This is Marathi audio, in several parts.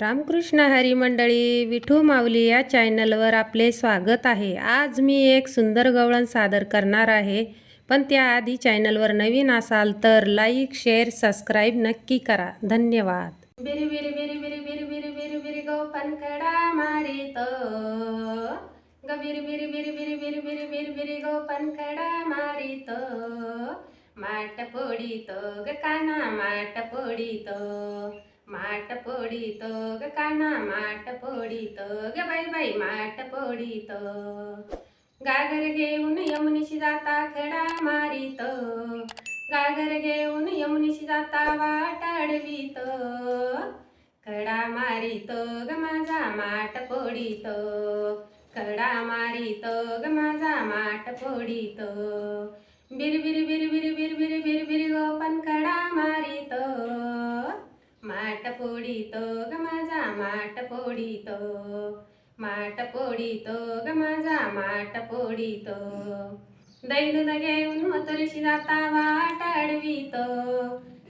रामकृष्ण हरी मंडळी विठू माऊली या चॅनलवर आपले स्वागत आहे आज मी एक सुंदर गवळण सादर करणार आहे पण त्याआधी चॅनलवर नवीन असाल तर लाईक शेअर सबस्क्राईब नक्की करा धन्यवाद बिरी बिरी बिरी बिरी बिरी बिरी बिरी बिरी गो पनकडा मारित ग बिरी बिरी बिरी बिरी बिरी बिरी बिरी बिरी गो पनकडा मारित माट पोडीत ग काना माट पोडीत माट पोडीत ग काना माट पोडीत ग बाई बाई माट पोडीत. गागर घेऊन यमुनीशी जाता खडा मारीत. गागर घेऊन यमुनीशी जाता वाट अडवीत. खडा मारीत ग माझा माट पोडीत. खडा मारीत ग माझा माट पोडीत. बिर बिर बिर बिर बिर बिर बिर बिर पोडीत ग माझा माट पोडीत माट पोडीत ग माझा माट पोडीत घेऊन मथुरीशी जाता वाट अडवीत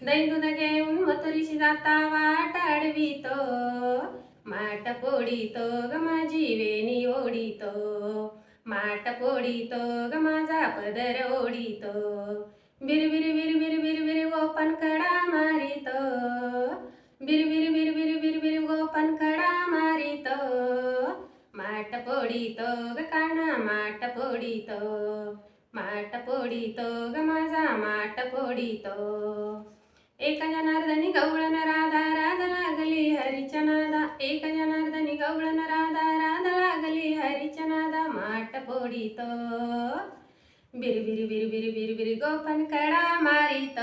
दैदून घेऊन मथुरीशी जाता वाट अडवीत माट पोडीत ग माझी वेणी ओढीत. माट पोडीत ग माझा पदर ओढीत. बिर बिर बिर बिर बिर बिर गोपन कडा मारीत. माट पोडीत ग काना माट पोडीत. माट पोडीत ग माझा माट पोडीत. एक जनार्दनी गवळण राधा राधा लागली हरीच्या नादा. एका जनार्दनी गवळण राधा राधा लागली हरीच्या नादा. माट पोडीत. बिर बिर बिर बिर गोपन कडा मारीत.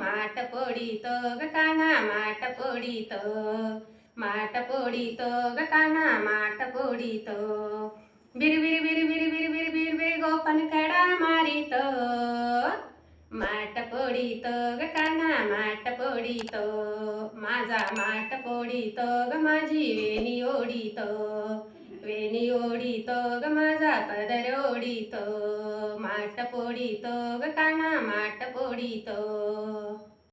माट पोडीत ग काना माट पोडीत. माट पोडीत ग काना माट पोडीत. बिर बिर बिर बिर बिर बिर बिर बिर गोपन कडा मारीत. माट पोडीत ग काना माट पोडीत. माझा माट पोडीत ग माझी वेणी ओढीत वेणी ओढीत ग माझा पदर ओढीत माट पोडीत ग काना माट पोडीत.